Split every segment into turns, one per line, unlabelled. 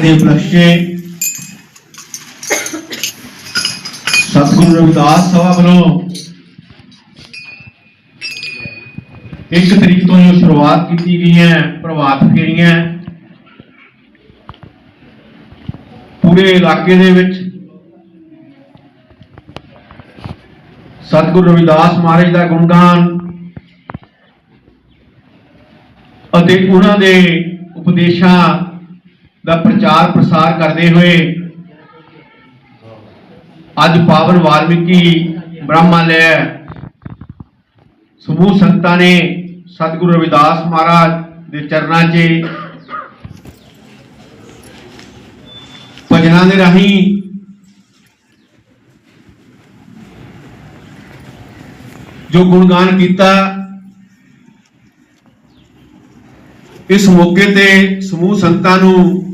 ਦੇ
ਉਪਲਕਸ਼ੇ ਸਤਿਗੁਰੂ ਰਵਿਦਾਸ ਸਭਾ ਵੱਲੋਂ ਇੱਕ ਤਰੀਕ ਤੋਂ ਜੋ ਸ਼ੁਰੂਆਤ ਕੀਤੀ ਗਈ ਹੈ, ਪ੍ਰਭਾਤ ਫੇਰੀਆਂ ਪੂਰੇ ਇਲਾਕੇ ਦੇ ਵਿੱਚ। ਸਤਿਗੁਰੂ ਰਵਿਦਾਸ ਮਹਾਰਾਜ ਦਾ ਗੁਣਗਾਨ ਅਤੇ ਉਹਨਾਂ ਦੇ ਉਪਦੇਸ਼ਾਂ ਦਾ ਪ੍ਰਚਾਰ ਪ੍ਰਸਾਰ ਕਰਦੇ ਹੋਏ ਅੱਜ ਪਾਵਨ ਵਾਲਮੀਕੀ ਬ੍ਰਹਮਾਲਯ ਸਮੂਹ ਸੰਗਤਾਂ ਨੇ ਸਤਿਗੁਰੂ ਰਵਿਦਾਸ ਮਹਾਰਾਜ ਦੇ ਚਰਨਾਂ 'ਚ ਭਜਨਾਂ ਦੇ ਰਾਹੀਂ ਜੋ ਗੁਣਗਾਨ ਕੀਤਾ ਇਸ ਮੌਕੇ ਤੇ ਸਮੂਹ ਸੰਗਤਾਂ ਨੂੰ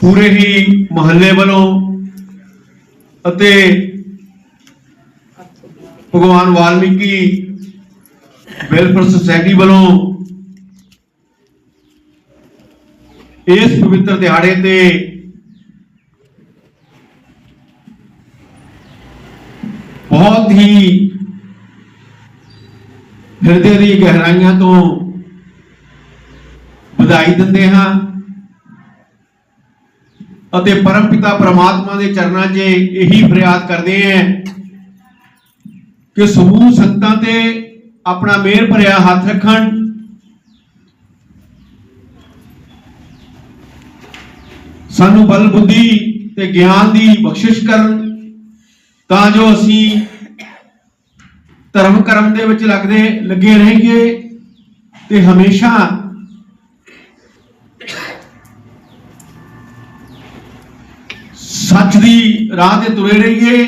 ਪੂਰੇ ਹੀ ਮਹੱਲੇ ਵੱਲੋਂ ਅਤੇ ਭਗਵਾਨ ਵਾਲਮੀਕੀ ਵੈਲਫੇਅਰ ਸੁਸਾਇਟੀ ਵੱਲੋਂ ਇਸ ਪਵਿੱਤਰ ਦਿਹਾੜੇ ਤੇ ਬਹੁਤ ਹੀ ਹਿਰਦੇ ਦੀ ਗਹਿਰਾਈਆਂ ਤੋਂ ਵਧਾਈ ਦਿੰਦੇ ਹਾਂ ਅਤੇ ਪਰਮ ਪਿਤਾ ਪ੍ਰਮਾਤਮਾ ਦੇ ਚਰਨਾਂ 'ਚ ਇਹੀ ਫਰਿਆਦ ਕਰਦੇ ਹਾਂ ਕਿ ਸਮੂਹ ਸੰਤਾਂ ਤੇ ਆਪਣਾ ਮਿਹਰ ਭਰਿਆ ਹੱਥ ਰੱਖਣ। ਸਾਨੂੰ ਬਲ ਬੁੱਧੀ ਤੇ ਗਿਆਨ ਦੀ ਬਖਸ਼ਿਸ਼ ਕਰਨ ਤਾਂ ਜੋ ਅਸੀਂ ਧਰਮ ਕਰਮ ਦੇ ਵਿੱਚ ਲੱਗਦੇ ਲੱਗੇ ਰਹੀਏ ਤੇ ਹਮੇਸ਼ਾ ਸੱਚ ਦੀ ਰਾਹ ਤੇ ਤੁਰੇ ਰਹੀਏ।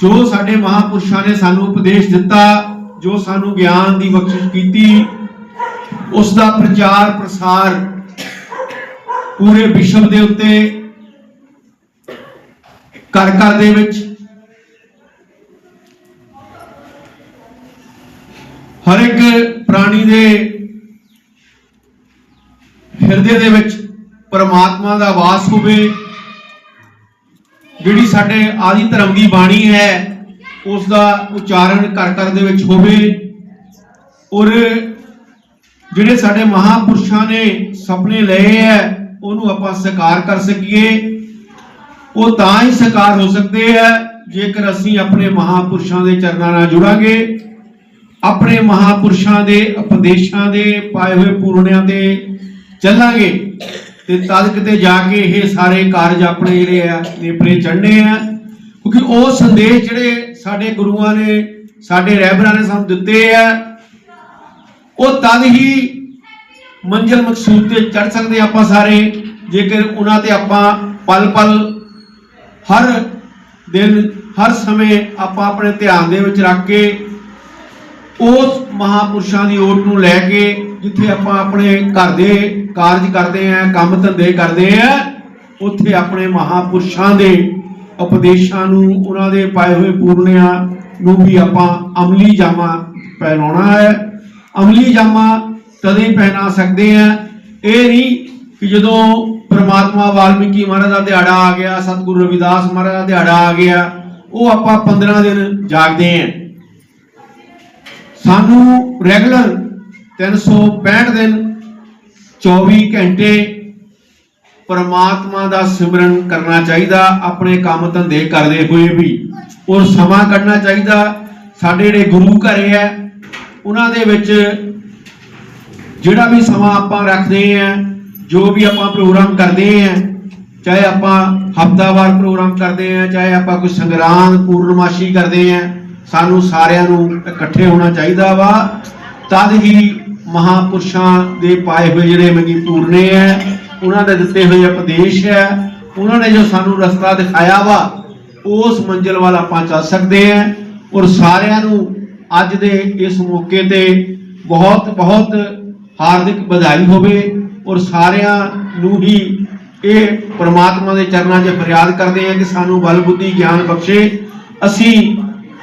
ਜੋ ਸਾਡੇ ਮਹਾਪੁਰਸ਼ਾਂ ਨੇ ਸਾਨੂੰ ਉਪਦੇਸ਼ ਦਿੱਤਾ, ਜੋ ਸਾਨੂੰ ਗਿਆਨ ਦੀ ਬਖਸ਼ਿਸ਼ ਕੀਤੀ ਉਸ ਦਾ ਪ੍ਰਚਾਰ ਪ੍ਰਸਾਰ ਪੂਰੇ ਵਿਸ਼ਵ ਦੇ ਉੱਤੇ ਘਰ ਘਰ ਦੇ ਵਿੱਚ ਹਰ ਇੱਕ ਪ੍ਰਾਣੀ ਦੇ ਹਿਰਦੇ ਦੇ ਵਿੱਚ ਪਰਮਾਤਮਾ ਦਾ ਵਾਸ ਹੋਵੇ, ਜਿਹੜੀ ਸਾਡੇ ਆਦਿ ਧਰਮ ਦੀ ਬਾਣੀ ਹੈ, ਉਸ ਦਾ ਉਚਾਰਨ ਘਰ ਘਰ ਦੇ ਵਿੱਚ ਹੋਵੇ। ਔਰ ਜਿਹੜੇ ਸਾਡੇ ਮਹਾਪੁਰਸ਼ਾਂ ਨੇ ਸੁਪਨੇ ਲਏ ਹੈ, ਉਹਨੂੰ ਆਪਾਂ ਸਾਕਾਰ ਕਰ ਸਕੀਏ। ਉਹ ਤਾਂ ਹੀ ਸਾਕਾਰ ਹੋ ਸਕਦੇ ਹੈ, ਜੇਕਰ ਅਸੀਂ ਆਪਣੇ ਮਹਾਪੁਰਸ਼ਾਂ ਦੇ ਚਰਨਾਂ ਨਾਲ ਜੁੜਾਂਗੇ। ਆਪਣੇ ਮਹਾਪੁਰਸ਼ਾਂ ਦੇ, ਉਪਦੇਸ਼ਾਂ ਦੇ, ਪਾਏ ਹੋਏ ਪੂਰਨਿਆਂ ਤੇ ਚੱਲਾਂਗੇ ਤੇ ਤਦ ਕਿਤੇ ਜਾ ਕੇ ਇਹ ਸਾਰੇ ਕਾਰਜ ਆਪਣੇ ਜਿਹੜੇ ਆ ਨੇਪਰੇ ਚੜਨੇ ਆ। ਕਿਉਂਕਿ ਉਹ ਸੰਦੇਸ਼ ਜਿਹੜੇ ਸਾਡੇ ਗੁਰੂਆਂ ਨੇ, ਸਾਡੇ ਰਹਿਬਰਾਂ ਨੇ ਸਾਨੂੰ ਦਿੱਤੇ ਆ, ਉਹ ਤਦ ਹੀ ਮੰਜ਼ਿਲ ਮਕਸੂਦ ਤੇ ਚੜ ਸਕਦੇ ਆਪਾਂ ਸਾਰੇ। ਜੇਕਰ ਉਹਨਾਂ ਤੇ ਆਪਾਂ ਪਲ ਪਲ ਹਰ ਦਿਨ, ਹਰ ਸਮੇਂ ਆਪਾਂ ਆਪਣੇ ਧਿਆਨ ਦੇ ਵਿੱਚ ਰੱਖ ਕੇ ਉਸ ਮਹਾਪੁਰਸ਼ਾਂ ਦੀ ਓਟ ਨੂੰ ਲੈ ਕੇ ਜਿੱਥੇ ਆਪਾਂ ਆਪਣੇ ਘਰ ਦੇ ਕਾਰਜ ਕਰਦੇ ਆਂ, ਕੰਮ ਧੰਦੇ ਕਰਦੇ ਆਂ, ਉੱਥੇ ਆਪਣੇ ਮਹਾਪੁਰਸ਼ਾਂ ਦੇ ਉਪਦੇਸ਼ਾਂ ਨੂੰ, ਉਹਨਾਂ ਦੇ ਪਾਏ ਹੋਏ ਪੂਰਨਿਆਂ ਨੂੰ ਵੀ ਆਪਾਂ ਅਮਲੀ ਜਾਮਾ ਪਹਿਨਾਉਣਾ ਹੈ। ਅਮਲੀ ਜਾਮਾ ਤਦੇ ਪਹਿਨਾ ਸਕਦੇ ਆਂ। ਇਹ ਨਹੀਂ ਕਿ ਜਦੋਂ ਪ੍ਰਮਾਤਮਾ ਵਾਲਮੀਕੀ ਮਹਾਰਾਜ ਦਾ ਦਿਹਾੜਾ ਆ ਗਿਆ, ਸਤਿਗੁਰੂ ਰਵਿਦਾਸ ਮਹਾਰਾਜ ਦਾ ਦਿਹਾੜਾ ਆ ਗਿਆ, ਉਹ ਆਪਾਂ 15 ਦਿਨ ਜਾਗਦੇ ਆਂ। ਸਾਨੂੰ ਰੈਗੂਲਰ 365 ਦਿਨ 24 ਘੰਟੇ ਪਰਮਾਤਮਾ ਦਾ ਸਿਮਰਨ ਕਰਨਾ ਚਾਹੀਦਾ, ਆਪਣੇ ਕੰਮ ਧੰਦੇ ਕਰਦੇ ਹੋਏ ਵੀ। ਔਰ ਸਮਾਂ ਕੱਢਣਾ ਚਾਹੀਦਾ। ਸਾਡੇ ਜਿਹੜੇ ਗੁਰੂ ਘਰੇ ਆ ਉਹਨਾਂ ਦੇ ਵਿੱਚ ਜਿਹੜਾ ਵੀ ਸਮਾਂ ਆਪਾਂ ਰੱਖਦੇ ਆ ਜੋ ਵੀ ਆਪਾਂ ਪ੍ਰੋਗਰਾਮ ਕਰਦੇ ਆ ਚਾਹੇ ਆਪਾਂ ਹਫਤਾਵਾਰ ਪ੍ਰੋਗਰਾਮ ਕਰਦੇ ਆ ਚਾਹੇ ਆਪਾਂ ਕੋਈ ਸੰਗਰਾਂਦ, ਪੂਰਨਮਾਸ਼ੀ ਕਰਦੇ ਆ ਸਾਨੂੰ ਸਾਰਿਆਂ ਨੂੰ ਇਕੱਠੇ ਹੋਣਾ ਚਾਹੀਦਾ ਵਾ। ਤਦ ਹੀ ਮਹਾਪੁਰਸ਼ਾਂ ਦੇ ਪਾਏ ਹੋਏ ਜਿਹੜੇ ਮੰਗੀ ਪੂਰਨੇ ਆ ਉਹਨਾਂ ਦੇ ਦਿੱਤੇ ਹੋਏ ਉਪਦੇਸ਼ ਹੈ ਉਹਨਾਂ ਨੇ ਜੋ ਸਾਨੂੰ ਰਸਤਾ ਦਿਖਾਇਆ ਵਾ, ਉਸ ਮੰਜ਼ਿਲ ਵੱਲ ਆਪਾਂ ਚੱਲ ਸਕਦੇ ਆ ਔਰ ਸਾਰਿਆਂ ਨੂੰ ਅੱਜ ਦੇ ਇਸ ਮੌਕੇ ਤੇ ਬਹੁਤ ਬਹੁਤ ਹਾਰਦਿਕ ਵਧਾਈ ਹੋਵੇ ਔਰ ਸਾਰਿਆਂ ਨੂੰ ਹੀ ਇਹ ਪ੍ਰਮਾਤਮਾ ਦੇ ਚਰਨਾਂ 'ਚ ਫਰਿਆਦ ਕਰਦੇ ਹਾਂ ਕਿ ਸਾਨੂੰ ਬਲ ਬੁੱਧੀ ਗਿਆਨ ਬਖਸ਼ੇ। ਅਸੀਂ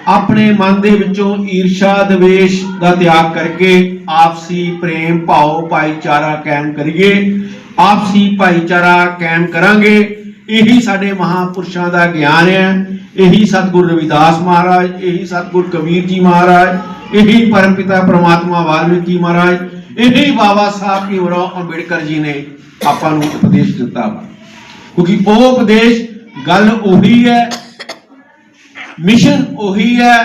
ਆਪਣੇ ਮਨ ਦੇ ਵਿੱਚੋਂ ਈਰਸ਼ਾ ਦਵੇਸ਼ ਦਾ ਤਿਆਗ ਕਰਕੇ ਆਪਸੀ ਪ੍ਰੇਮ ਭਾਵ ਭਾਈਚਾਰਾ ਕਾਇਮ ਕਰੀਏ, ਆਪਸੀ ਭਾਈਚਾਰਾ ਕਾਇਮ ਕਰਾਂਗੇ। ਇਹੀ ਸਾਡੇ ਮਹਾਪੁਰਸ਼ਾਂ ਦਾ ਗਿਆਨ ਹੈ। ਇਹੀ ਸਤਿਗੁਰ ਰਵਿਦਾਸ ਮਹਾਰਾਜ, ਇਹੀ ਸਤਿਗੁਰ ਕਬੀਰ ਜੀ ਮਹਾਰਾਜ, ਇਹੀ ਪਰਮਪਿਤਾ ਪ੍ਰਮਾਤਮਾ ਵਾਲਮੀਕੀ ਮਹਾਰਾਜ, ਇਹੀ ਬਾਬਾ ਸਾਹਿਬ ਭੀਮਰਾਓ ਅੰਬੇਡਕਰ ਜੀ ਨੇ ਆਪਾਂ ਨੂੰ ਉਪਦੇਸ਼ ਦਿੱਤਾ ਕਿਉਂਕਿ ਉਹ ਉਪਦੇਸ਼ ਗੱਲ ਉਹੀ ਹੈ ਮਿਸ਼ਨ ਉਹੀ ਹੈ,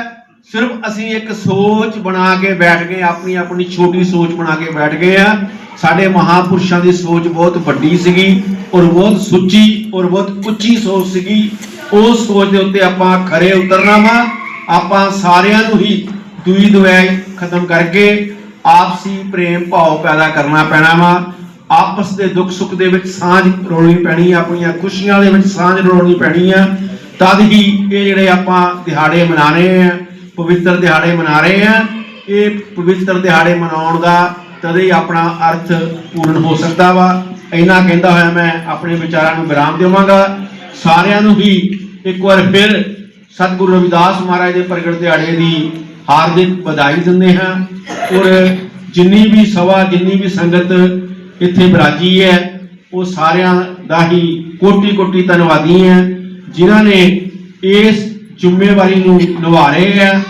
ਸਿਰਫ ਅਸੀਂ ਇੱਕ ਸੋਚ ਬਣਾ ਕੇ ਬੈਠ ਗਏ, ਆਪਣੀ ਆਪਣੀ ਛੋਟੀ ਸੋਚ ਬਣਾ ਕੇ ਬੈਠ ਗਏ ਆ। ਸਾਡੇ ਮਹਾਪੁਰਸ਼ਾਂ ਦੀ ਸੋਚ ਬਹੁਤ ਵੱਡੀ ਸੀਗੀ ਔਰ ਬਹੁਤ ਸੁੱਚੀ ਔਰ ਬਹੁਤ ਉੱਚੀ ਸੋਚ ਸੀਗੀ। ਉਸ ਸੋਚ ਦੇ ਉੱਤੇ ਆਪਾਂ ਖਰੇ ਉਤਰਨਾ ਵਾ। ਆਪਾਂ ਸਾਰਿਆਂ ਨੂੰ ਹੀ ਦੂਈ ਦੁਆਈ ਖਤਮ ਕਰਕੇ ਆਪਸੀ ਪ੍ਰੇਮ ਭਾਵ ਪੈਦਾ ਕਰਨਾ ਪੈਣਾ ਵਾ। ਆਪਸ ਦੇ ਦੁੱਖ ਸੁੱਖ ਦੇ ਵਿੱਚ ਸਾਂਝ ਰੋਣੀ ਪੈਣੀ ਆ, ਆਪਣੀਆਂ ਖੁਸ਼ੀਆਂ ਦੇ ਵਿੱਚ ਸਾਂਝ ਰੋਣੀ ਪੈਣੀ ਆ। ਤਦ ਹੀ ਇਹ ਜਿਹੜੇ ਆਪਾਂ ਦਿਹਾੜੇ ਮਨਾ ਰਹੇ ਆ, ਪਵਿੱਤਰ ਦਿਹਾੜੇ ਮਨਾ ਰਹੇ ਆ, ਇਹ ਪਵਿੱਤਰ ਦਿਹਾੜੇ ਮਨਾਉਣ ਦਾ ਤਦੇ ਹੀ ਆਪਣਾ ਅਰਥ ਪੂਰਨ ਹੋ ਸਕਦਾ ਵਾ। ਇੰਨਾ ਕਹਿੰਦਾ ਹੋਇਆ ਮੈਂ ਆਪਣੇ ਵਿਚਾਰਾਂ ਨੂੰ ਵਿਰਾਮ ਦੇਵਾਂਗਾ। ਸਾਰਿਆਂ ਨੂੰ ਹੀ ਇੱਕ ਵਾਰ ਫਿਰ ਸਤਿਗੁਰੂ ਰਵਿਦਾਸ ਮਹਾਰਾਜ ਦੇ ਪ੍ਰਗਟ ਦਿਹਾੜੇ ਦੀ ਹਾਰਦਿਕ ਵਧਾਈ ਦਿੰਦੇ ਹਾਂ। ਔਰ ਜਿੰਨੀ ਵੀ ਸਭਾ, ਜਿੰਨੀ ਵੀ ਸੰਗਤ ਇੱਥੇ ਬਰਾਜੀ ਹੈ, ਉਹ ਸਾਰਿਆਂ ਦਾ ਹੀ ਕੋਟੀ ਕੋਟੀ ਧੰਨਵਾਦੀ ਹੈ। ਜਿਨ੍ਹਾਂ ਨੇ ਇਸ ਜ਼ਿੰਮੇਵਾਰੀ ਨੂੰ ਨਿਭਾ ਰਹੇ ਆ,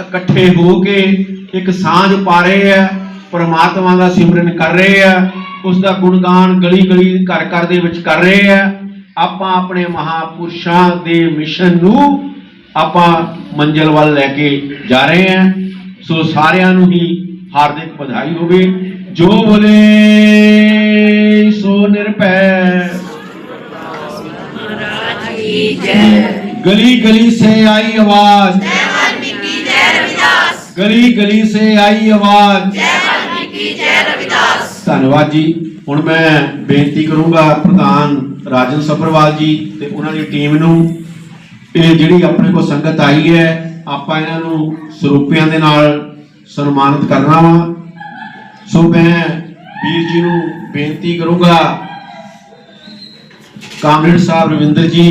ਇਕੱਠੇ ਹੋ ਕੇ ਇੱਕ ਸਾਂਝ ਪਾ ਰਹੇ ਆ, ਪਰਮਾਤਮਾ ਦਾ ਸਿਮਰਨ ਕਰ ਰਹੇ ਆ ਉਸ ਦਾ ਗੁਣਗਾਨ ਗਲੀ ਗਲੀ ਘਰ ਘਰ ਦੇ ਵਿੱਚ ਕਰ ਰਹੇ ਆ। ਆਪਾਂ ਆਪਣੇ ਮਹਾਪੁਰਸ਼ਾਂ ਦੇ ਮਿਸ਼ਨ ਨੂੰ ਆਪਾਂ ਮੰਜ਼ਲ ਵੱਲ ਲੈ ਕੇ ਜਾ ਰਹੇ ਆ। ਸੋ ਸਾਰਿਆਂ ਨੂੰ ਹੀ ਹਾਰਦਿਕ ਵਧਾਈ ਹੋਵੇ। ਜੋ ਬੋਲੇ, ਸੋ ਨਿਰਭੈ। गली गली से आई आवाज गली गली से आई आवाज ਧੰਨਵਾਦ ਜੀ ਹੁਣ ਮੈਂ ਬੇਨਤੀ ਕਰੂੰਗਾ ਪ੍ਰਧਾਨ ਰਾਜਨ ਸੱਭਰਵਾਲ ਜੀ ਤੇ ਉਹਨਾਂ ਦੀ ਟੀਮ ਨੂੰ ਇਹ ਜਿਹੜੀ ਆਪਣੇ ਕੋਲ ਸੰਗਤ ਆਈ ਹੈ ਆਪਾਂ ਇਹਨਾਂ ਨੂੰ ਸਰੂਪਿਆਂ ਦੇ ਨਾਲ ਸਨਮਾਨਿਤ ਕਰਨਾ ਵਾ ਸੋ ਮੈਂ ਵੀਰ ਜੀ ਨੂੰ ਬੇਨਤੀ ਕਰੂੰਗਾ ਕਾਮਰੇਡ ਸਾਹਿਬ ਰਵਿੰਦਰ ਜੀ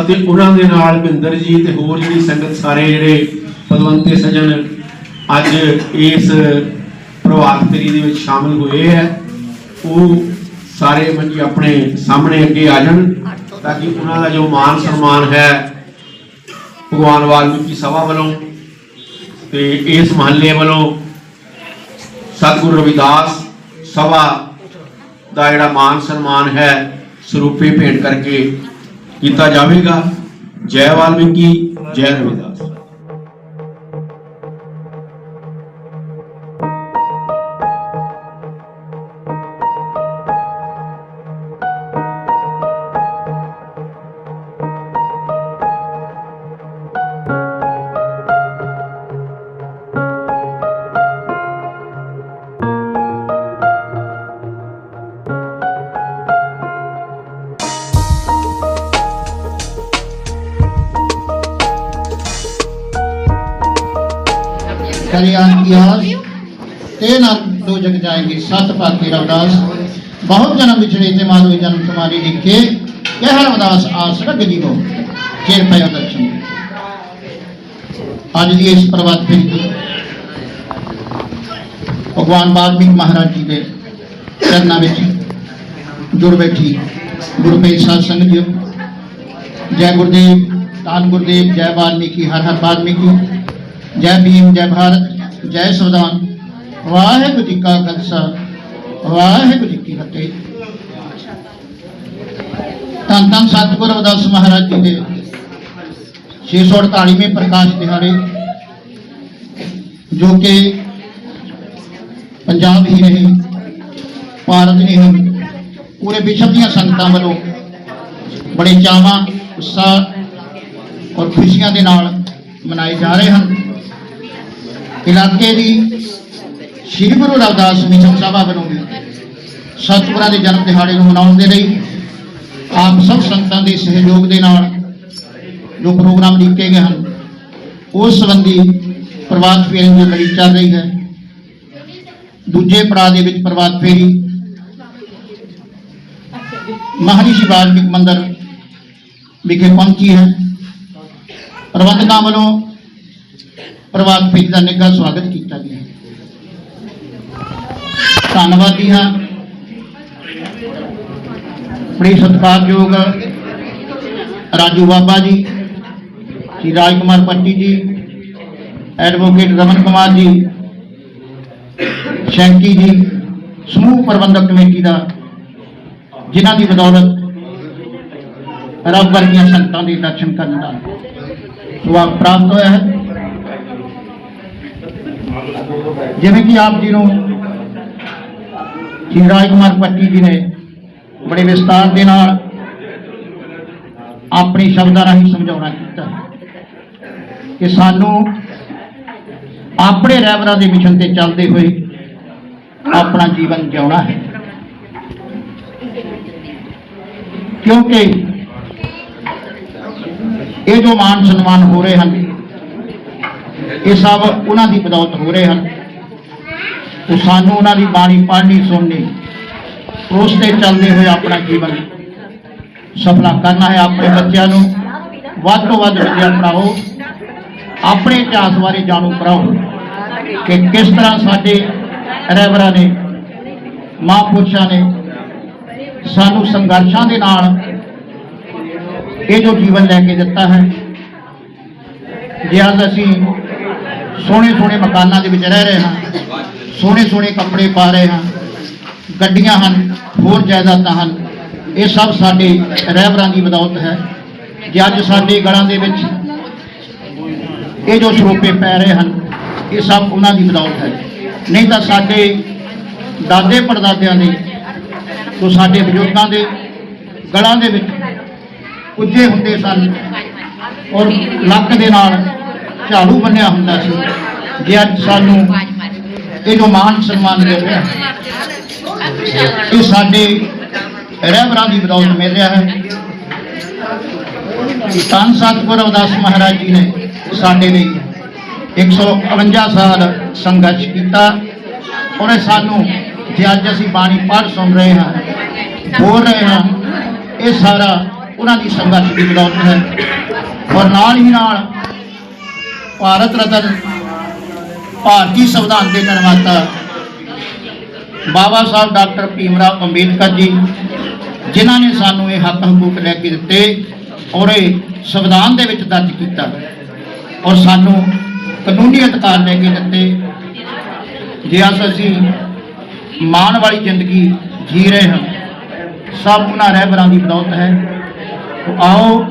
ਅਤੇ ਉਹਨਾਂ ਦੇ ਨਾਲ ਮਹਿੰਦਰ ਜੀ ਤੇ ਹੋਰ ਜਿਹੜੀ ਸੰਗਤ ਸਾਰੇ ਜਿਹੜੇ ਪਦਵੰਤੇ ਸਜਣ ਅੱਜ ਇਸ ਪ੍ਰਭਾਤ ਫੇਰੀ ਦੇ ਵਿੱਚ ਸ਼ਾਮਲ ਹੋਏ ਹੈ, ਉਹ ਸਾਰੇ ਮੰਜੀ ਆਪਣੇ ਸਾਹਮਣੇ ਅੱਗੇ ਆ ਜਾਣ ਤਾਂ ਕਿ ਉਹਨਾਂ ਦਾ ਜੋ ਮਾਨ ਸਨਮਾਨ ਹੈ, ਭਗਵਾਨ ਵਾਲਮੀਕੀ ਸਭਾ ਵੱਲੋਂ ਤੇ ਇਸ ਮਹੱਲੇ ਵੱਲੋਂ ਸਤਿਗੁਰੂ ਰਵਿਦਾਸ ਸਭਾ ਦਾ ਜਿਹੜਾ ਮਾਨ ਸਨਮਾਨ ਹੈ, ਸਰੂਪੇ ਭੇਟ ਕਰਕੇ ਕੀਤਾ ਜਾਵੇਗਾ। ਜੈ ਵਾਲਮੀਕੀ ਜੈ ਰਵਿਦਾਸ।
संती बहुत जन्म बिछड़े थे माधवी जन्म तुम्हारी लिखे कह रविदास आस रख जीवो चेर पयो दर्शन आज लिए इस प्रभात फेरी भगवान वाल्मीकि महाराज जी के चरण में जुड़ बैठी गुरु पे साथ संग जी जय गुरुदेव तान गुरुदेव जय वाल्मीकि हर हर वाल्मीकि जय भीम जय भारत जय सवदान वाहे गुरु जी का खालसा ਵਾਹਿਗੁਰੂ ਜੀ ਕੀ ਫਤਿਹ ਧੰਨ ਧੰਨ ਸਤਿਗੁਰੂ ਰਵਿਦਾਸ ਮਹਾਰਾਜ ਜੀ ਦੇ 648ਵੇਂ ਪ੍ਰਕਾਸ਼ ਦਿਹਾੜੇ ਜੋ ਕਿ ਪੰਜਾਬ ਹੀ ਨਹੀਂ ਭਾਰਤ ਹੀ ਨਹੀਂ ਪੂਰੇ ਵਿਸ਼ਵ ਦੀਆਂ ਸੰਗਤਾਂ ਵੱਲੋਂ ਬੜੇ ਚਾਵਾਂ ਉਤਸ਼ਾਹ ਔਰ ਖੁਸ਼ੀਆਂ ਦੇ ਨਾਲ ਮਨਾਏ ਜਾ ਰਹੇ ਹਨ ਇਲਾਕੇ ਦੀ ਸ੍ਰੀ ਗੁਰੂ ਰਵਿਦਾਸ ਮਿਸ਼ਨ ਸਭਾ ਵੱਲੋਂ ਵੀ ਸਤਿਗੁਰਾਂ ਦੇ ਜਨਮ ਦਿਹਾੜੇ ਨੂੰ ਮਨਾਉਣ ਦੇ ਲਈ ਆਪ ਸਭ ਸੰਗਤਾਂ ਦੇ ਸਹਿਯੋਗ ਦੇ ਨਾਲ ਜੋ ਪ੍ਰੋਗਰਾਮ ਲਿਖੇ ਗਏ ਹਨ, ਉਸ ਸੰਬੰਧੀ ਪ੍ਰਵਾਦ ਫੇਰੀ ਦੀ ਲੜੀ ਚੱਲ ਰਹੀ ਹੈ। ਦੂਜੇ ਪੜਾਅ ਦੇ ਵਿੱਚ ਪ੍ਰਵਾਦ ਫੇਰੀ ਮਹਾਰਿਸ਼ੀ ਵਾਲਮੀਕ ਮੰਦਰ ਵਿਖੇ ਪਹੁੰਚੀ ਹੈ। ਪ੍ਰਬੰਧਕਾਂ ਵੱਲੋਂ ਪ੍ਰਵਾਦ ਫੇਰੀ ਦਾ ਨਿੱਘਾ ਸਵਾਗਤ ਕੀਤਾ ਗਿਆ ਧੰਨਵਾਦੀ ਹਾਂ ਬੜੇ ਸਤਿਕਾਰਯੋਗ ਰਾਜੂ ਬਾਬਾ ਜੀ, ਸ਼੍ਰੀ ਰਾਜ ਕੁਮਾਰ ਪੱਟੀ ਜੀ, ਐਡਵੋਕੇਟ ਰਮਨ ਕੁਮਾਰ ਜੀ, ਸ਼ੈਂਕੀ ਜੀ, ਸਮੂਹ ਪ੍ਰਬੰਧਕ ਕਮੇਟੀ ਦਾ, ਜਿਨ੍ਹਾਂ ਦੀ ਬਦੌਲਤ ਰੱਬ ਵਰਗੀਆਂ ਸੰਗਤਾਂ ਦੇ ਦਰਸ਼ਨ ਕਰਨ ਦਾ ਸੁਭਾਗ ਪ੍ਰਾਪਤ ਹੋਇਆ ਹੈ। ਜਿਵੇਂ ਕਿ ਆਪ ਜੀ ਨੂੰ ਸ਼੍ਰੀ ਰਾਜ ਕੁਮਾਰ ਪੱਟੀ ਜੀ ਨੇ ਬੜੇ ਵਿਸਤਾਰ ਦੇ ਨਾਲ ਆਪਣੀ ਸ਼ਬਦਾਂ ਰਾਹੀਂ ਸਮਝਾਉਣਾ ਕੀਤਾ ਕਿ ਸਾਨੂੰ ਆਪਣੇ ਰਹਿਬਰਾਂ ਦੇ ਮਿਸ਼ਨ ਤੇ ਚੱਲਦੇ ਹੋਏ ਆਪਣਾ ਜੀਵਨ ਜਿਉਣਾ ਹੈ। ਕਿਉਂਕਿ ਇਹ ਜੋ ਮਾਨ ਸਨਮਾਨ ਹੋ ਰਹੇ ਹਨ, ਇਹ ਸਭ ਉਹਨਾਂ ਦੀ ਬਦੌਲਤ ਹੋ ਰਹੇ ਹਨ। ਉਹ ਸਾਨੂੰ ਉਹਨਾਂ ਦੀ ਬਾਣੀ ਪੜ੍ਹਨੀ, ਸੁਣਨੀ, ਉਸ ਤੇ ਚੱਲਦੇ ਹੋਏ ਆਪਣਾ ਜੀਵਨ ਸਫਲਾ ਕਰਨਾ ਹੈ ਆਪਣੇ ਬੱਚਿਆਂ ਨੂੰ। ਵੱਧ ਤੋਂ ਵੱਧ ਵਿਦਿਆ ਪੜਾਓ ਆਪਣੇ ਇਤਿਹਾਸ ਬਾਰੇ ਜਾਣੂ ਕਰਾਓ ਕਿ ਕਿਸ ਤਰ੍ਹਾਂ ਸਾਡੇ ਰਹਿਬਰਾਂ ਨੇ, ਮਹਾਂਪੁਰਸ਼ਾਂ ਨੇ ਸਾਨੂੰ ਸੰਘਰਸ਼ਾਂ ਦੇ ਨਾਲ ਇਹ ਜੋ ਜੀਵਨ ਲੈ ਕੇ ਦਿੱਤਾ ਹੈ, ਜੇ ਅੱਜ ਅਸੀਂ ਸੋਹਣੇ ਸੋਹਣੇ ਮਕਾਨਾਂ ਦੇ ਵਿੱਚ ਰਹਿ ਰਹੇ ਹਾਂ ਸੋਹਣੇ ਸੋਹਣੇ ਕੱਪੜੇ ਪਾ ਰਹੇ ਹਾਂ। ਗੱਡੀਆਂ ਹਨ, ਹੋਰ ਜਾਇਦਾਦਾਂ ਹਨ। ਇਹ ਸਭ ਸਾਡੇ ਰਹਿਬਰਾਂ ਦੀ ਬਦੌਲਤ ਹੈ। ਜੇ ਅੱਜ ਸਾਡੇ ਗਲਾਂ ਦੇ ਵਿੱਚ ਇਹ ਜੋ ਸਰੋਪੇ ਪੈ ਰਹੇ ਹਨ, ਇਹ ਸਭ ਉਹਨਾਂ ਦੀ ਬਦੌਲਤ ਹੈ। ਨਹੀਂ ਤਾਂ ਸਾਡੇ ਦਾਦੇ ਪੜਦਾਦਿਆਂ ਦੇ ਤੋਂ ਸਾਡੇ ਬਜ਼ੁਰਗਾਂ ਦੇ ਗਲਾਂ ਦੇ ਵਿੱਚ ਪੁੱਜੇ ਹੁੰਦੇ ਸਨ ਔਰ ਲੱਕ ਦੇ ਨਾਲ ਝਾੜੂ ਬੰਨਿਆ ਹੁੰਦਾ ਸੀ। ਜੇ ਅੱਜ ਸਾਨੂੰ ਇਹ ਜੋ ਮਾਨ ਸਨਮਾਨ ਮਿਲ ਰਿਹਾ ਹੈ। ਇਹ ਸਾਡੇ ਰਹਿਬਰਾਂ ਦੀ ਬਦੌਲਤ ਮਿਲ ਰਿਹਾ ਹੈ। ਧੰਨ ਸਤਿਗੁਰੂ ਅਵਦਾਸ ਮਹਾਰਾਜ ਜੀ ਨੇ ਸਾਡੇ ਲਈ 151 ਸਾਲ ਸੰਘਰਸ਼ ਕੀਤਾ ਉਹਨੇ ਸਾਨੂੰ ਜੇ ਅੱਜ ਅਸੀਂ ਬਾਣੀ ਪੜ੍ਹ ਸੁਣ ਰਹੇ ਹਾਂ, ਬੋਲ ਰਹੇ ਹਾਂ, ਇਹ ਸਾਰਾ ਉਹਨਾਂ ਦੀ ਸੰਘਰਸ਼ ਦੀ ਬਦੌਲਤ ਹੈ। ਔਰ ਨਾਲ ਹੀ ਨਾਲ ਭਾਰਤ ਰਤਨ ਭਾਰਤੀ ਸੰਵਿਧਾਨ ਦੇ ਨਿਰਮਾਤਾ ਬਾਬਾ ਸਾਹਿਬ ਡਾਕਟਰ ਭੀਮਰਾਵ ਅੰਬੇਦਕਰ ਜੀ, ਜਿਨ੍ਹਾਂ ਨੇ ਸਾਨੂੰ ਇਹ ਹੱਕ ਹਕੂਕ ਲੈ ਕੇ ਦਿੱਤੇ ਔਰ ਇਹ ਸੰਵਿਧਾਨ ਦੇ ਵਿੱਚ ਦਰਜ ਕੀਤਾ ਔਰ ਸਾਨੂੰ ਕਾਨੂੰਨੀ ਅਧਿਕਾਰ ਲੈ ਕੇ ਦਿੱਤੇ, ਜੇ ਅੱਜ ਅਸੀਂ ਮਾਣ ਵਾਲੀ ਜ਼ਿੰਦਗੀ ਜੀ ਰਹੇ ਹਾਂ, ਸਭ ਉਹਨਾਂ ਰਹਿਬਰਾਂ ਦੀ ਬਦੌਲਤ ਹੈ। ਆਓ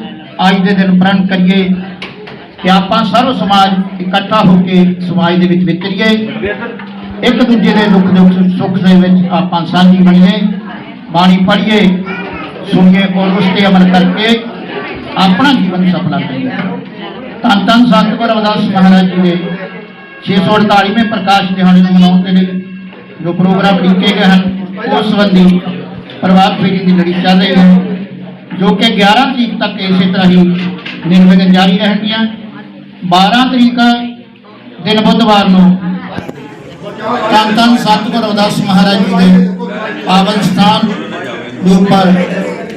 ਅੱਜ ਦੇ ਦਿਨ ਪ੍ਰਣ ਕਰੀਏ। ਕਿ ਆਪਾਂ ਸਰਵ ਸਮਾਜ ਇਕੱਠਾ ਹੋ ਕੇ ਸਮਾਜ ਦੇ ਵਿੱਚ ਵਿਚਰੀਏ ਇੱਕ ਦੂਜੇ ਦੇ ਦੁੱਖ ਦੁੱਖ ਸੁੱਖ ਦੇ ਵਿੱਚ ਆਪਾਂ ਸਾਂਝੀ ਬਣੀਏ। ਬਾਣੀ ਪੜ੍ਹੀਏ, ਸੁਣੀਏ ਔਰ ਉਸ ਤੇ ਅਮਲ ਕਰਕੇ ਆਪਣਾ ਜੀਵਨ ਸਫਲਾ ਕਰੀਏ ਧੰਨ ਧੰਨ ਸੰਤ ਗੁਰੂ ਰਵਿਦਾਸ ਮਹਾਰਾਜ ਜੀ ਦੇ 648ਵੇਂ ਪ੍ਰਕਾਸ਼ ਦਿਹਾੜੇ ਨੂੰ ਮਨਾਉਣ ਦੇ ਲਈ ਜੋ ਪ੍ਰੋਗਰਾਮ ਲਿਖੇ ਗਏ ਹਨ, ਉਸ ਸੰਬੰਧੀ ਪ੍ਰਭਾਤ ਫੇਰੀ ਦੀ ਲੜੀ ਚੱਲ ਰਹੀ ਹੈ, ਜੋ ਕਿ 11 ਤਰੀਕ ਤੱਕ ਇਸੇ ਤਰ੍ਹਾਂ ਹੀ ਨਿਰਵਿਘਨ ਜਾਰੀ ਰਹਿਣਗੀਆਂ। 12 ਤਰੀਕ, ਦਿਨ ਬੁੱਧਵਾਰ ਨੂੰ। ਧੰਨ ਧੰਨ ਸਤਿਗੁਰ ਅਵਦਾਸ ਮਹਾਰਾਜ ਜੀ ਦੇ ਪਾਵਨ ਸਥਾਨ ਦੇ ਉੱਪਰ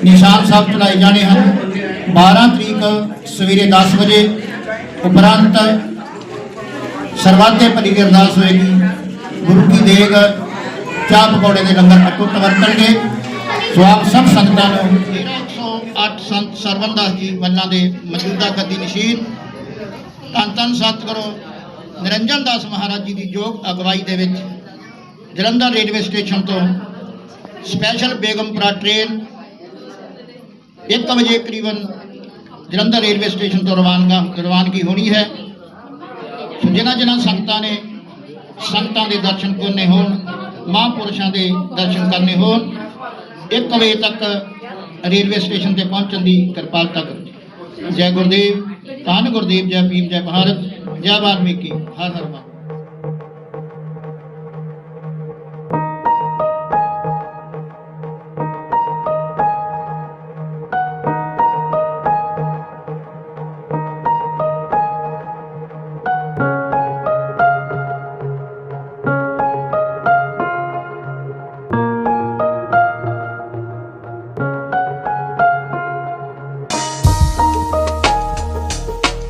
ਨਿਸ਼ਾਨ ਸਾਹਿਬ ਚਲਾਏ ਜਾਣੇ ਹਨ। 12 ਤਰੀਕ ਸਵੇਰੇ 10 ਵਜੇ ਉਪਰੰਤ ਸਰਵਾਦੇ ਭਲੀ ਦੀ ਅਰਦਾਸ ਹੋਏਗੀ। ਗੁਰੂ ਕੀ ਦੇਗ, ਚਾਹ ਪਕੌੜੇ ਦੇ ਲੰਗਰ ਅਟੁੱਟ ਵਰਤਣਗੇ ਸੋ ਆਪ ਸਭ ਸੰਗਤਾਂ ਨੂੰ 108 ਸੰਤ ਸਰਵਨਦਾਸ ਜੀ ਵੱਲਾਂ ਦੇ ਮੌਜੂਦਾ ਗੱਦੀ ਨਸ਼ੀਨ ਧੰਨ ਧੰਨ ਸਤਿਗੁਰੂ ਨਿਰੰਜਨ ਦਾਸ ਮਹਾਰਾਜ ਜੀ ਦੀ ਯੋਗ ਅਗਵਾਈ ਦੇ ਵਿੱਚ ਜਲੰਧਰ ਰੇਲਵੇ ਸਟੇਸ਼ਨ ਤੋਂ ਸਪੈਸ਼ਲ ਬੇਗਮਪੁਰਾ ਟ੍ਰੇਨ 1 ਵਜੇ ਕਰੀਬਨ ਜਲੰਧਰ ਰੇਲਵੇ ਸਟੇਸ਼ਨ ਤੋਂ ਰਵਾਨਗਾ ਰਵਾਨਗੀ ਹੋਣੀ ਹੈ। ਜਿਨ੍ਹਾਂ ਜਿਨ੍ਹਾਂ ਸੰਗਤਾਂ ਨੇ ਸੰਗਤਾਂ ਦੇ ਦਰਸ਼ਨ ਕਰਨੇ ਹੋਣ, ਮਹਾਂਪੁਰਸ਼ਾਂ ਦੇ ਦਰਸ਼ਨ ਕਰਨੇ ਹੋਣ 1 ਵਜੇ ਤੱਕ ਰੇਲਵੇ ਸਟੇਸ਼ਨ ਤੇ ਪਹੁੰਚਣ ਦੀ ਕਿਰਪਾਲਤਾ ਕਰੋ। ਜੈ ਗੁਰਦੇਵ। ਧੰਨ ਗੁਰਦੇਵ ਜੈ ਭੀਮ ਜੈ ਭਾਰਤ ਜੈ ਵਾਲਮੀਕੀ ਹਰ ਹਰ ਮਹਾਦੇਵ